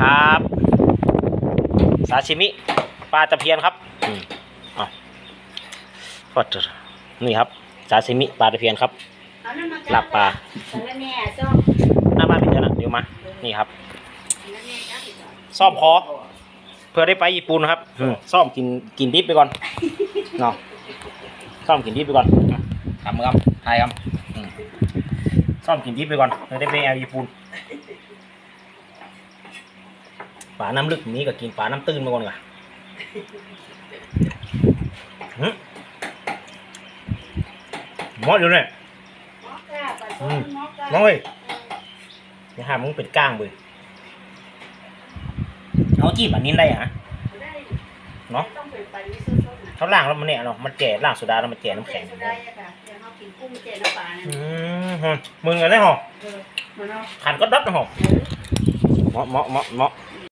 ครับ ซาชิมิปลาตะเพียนครับอืมอะก็จะนี่ครับซาชิมิปลาตะเพียนครับเอาน้ำมันหลับปลาสารแหน่ซ่อมหน้าบ้านพี่เจอนะเดี๋ยวมา นี่ครับสารแหน่จ้าพี่จ้ะซ่อมคอเพื่อได้ไปญี่ปุ่นครับอืมซ่อมกินกินดิบไปก่อนเนาะซ่อมกินดิบไปก่อนอะทำครับไทยครับอืมซ่อมกินดิบไปก่อนเพื่อได้ไปแอลญี่ปุ่น ปลาน้ำลึกนี้ก็กินปลาน้ำตื้นมาก่อนก่อนหึหมออยู่เนี่ยหมอกล้าปลาอืส้มมหมอกล้าน้องเอ้ยอย่าหามึงเป็นก้างเว้ยเอาจีบอันนี้ได้ฮะได้เนาะต้องเป็นปลาลิโซ่ส้มนะเขาล่างแล้วมันเนี่ยเนาะมันแก่ล่างโซดาแล้วมันแก่น้ำแข็งเจได้อะค่ะเดี๋ยวเขากินกุ้งเจน้ำปลาเนี่ยอืมฮะมึงกันได้หรอเออมันเอาขันก็ดัดนะหรอเออเหมาะเหมาะเหมาะเหมาะ